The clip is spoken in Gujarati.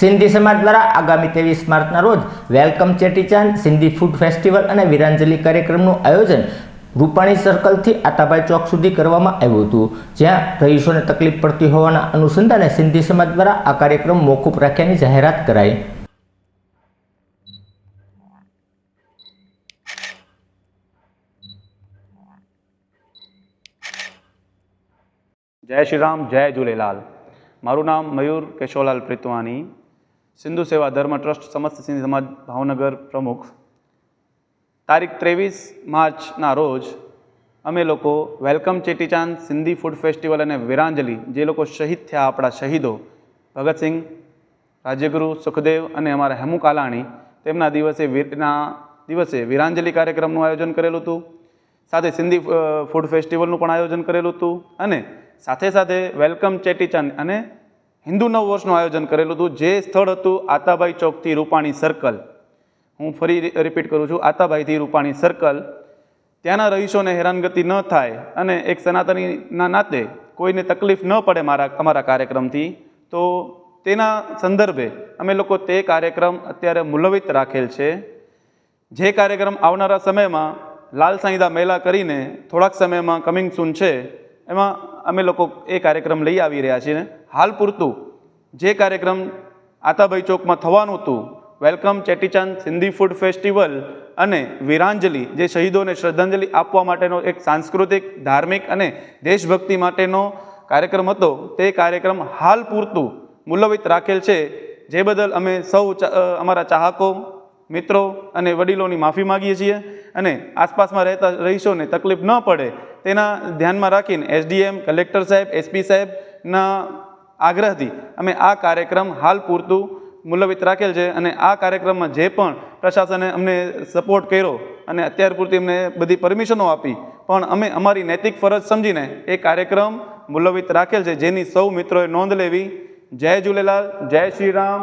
સિંધી સમાજ દ્વારા આગામી ત્રેવીસ માર્ચના રોજ welcome Cheti Chand Sindhi food festival અને વીરાંજલિ કાર્યક્રમનું આયોજન રૂપાણી સર્કલથી આટાભાઈ ચોક સુધી કરવામાં આવ્યું હતું. જ્યાં રહીશોને તકલીફ પડતી હોવાના અનુસંધાને સિંધી સમાજ દ્વારા આ કાર્યક્રમ મોકૂફ રાખ્યાની જાહેરાત કરાઈ. જય શ્રી રામ, જય ઝૂલેલાલ. મારું નામ મયુર કેશોલાલ પ્રીતવાણી. સિંધુ સેવા ધર્મ ટ્રસ્ટ સમસ્ત સિંધી સમાજ ભાવનગર પ્રમુખ. તારીખ ત્રેવીસ માર્ચના રોજ અમે લોકો welcome Cheti Chand Sindhi food festival અને વીરાંજલિ જે લોકો શહીદ થયા આપણા શહીદો ભગતસિંહ રાજ્યગુરુ સુખદેવ અને અમારા હેમુ કાલાણી, તેમના દિવસે વીરના દિવસે વિરાંજલિ કાર્યક્રમનું આયોજન કરેલું હતું. સાથે સિંધી ફૂડ ફેસ્ટિવલનું પણ આયોજન કરેલું હતું અને સાથે સાથે વેલકમ ચેટીચંદ અને હિન્દુ નવ વર્ષનું આયોજન કરેલું હતું. જે સ્થળ હતું આતાબાઈ ચોકથી રૂપાણી સર્કલ હું ફરી રિપીટ કરું છું. આતાબાઈથી રૂપાણી સર્કલ ત્યાંના રહીશોને હેરાનગતિ ન થાય અને એક સનાતનીના નાતે કોઈને તકલીફ ન પડે મારા, અમારા કાર્યક્રમથી, તો તેના સંદર્ભે અમે લોકો તે કાર્યક્રમ અત્યારે મુલવિત રાખેલ છે. જે કાર્યક્રમ આવનારા સમયમાં લાલ સાંઈદા મેલા કરીને થોડાક સમયમાં કમિંગ સૂન છે, એમાં અમે લોકો એ કાર્યક્રમ લઈ આવી રહ્યા છીએ. હાલ પૂરતું. જે કાર્યક્રમ આતાભાઈ ચોકમાં થવાનું હતું, welcome Cheti Chand Sindhi food festival અને વીરાંજલિ, જે શહીદોને શ્રદ્ધાંજલિ આપવા માટેનો એક સાંસ્કૃતિક, ધાર્મિક અને દેશભક્તિ માટેનો કાર્યક્રમ હતો, તે કાર્યક્રમ હાલ પૂરતું મુલવિત રાખેલ છે. જે બદલ અમે સૌ અમારા ચાહકો, મિત્રો અને વડીલોની માફી માગીએ છીએ અને આસપાસમાં રહેતા રહીશોને તકલીફ ન પડે, તેના ધ્યાનમાં રાખીને એસડીએમ, કલેક્ટર સાહેબ, એસપી સાહેબના આગ્રહથી અમે આ કાર્યક્રમ હાલ પૂરતું મુલવિત રાખેલ છે અને આ કાર્યક્રમમાં જે પણ પ્રશાસને અમને સપોર્ટ કર્યો અને અત્યાર પૂરતી અમને બધી પરમિશનો આપી, પણ અમે અમારી નૈતિક ફરજ સમજીને એ કાર્યક્રમ મુલવિત રાખેલ છે. જેની સૌ મિત્રોએ નોંધ લેવી. જય ઝૂલેલાલ, જય શ્રી રામ.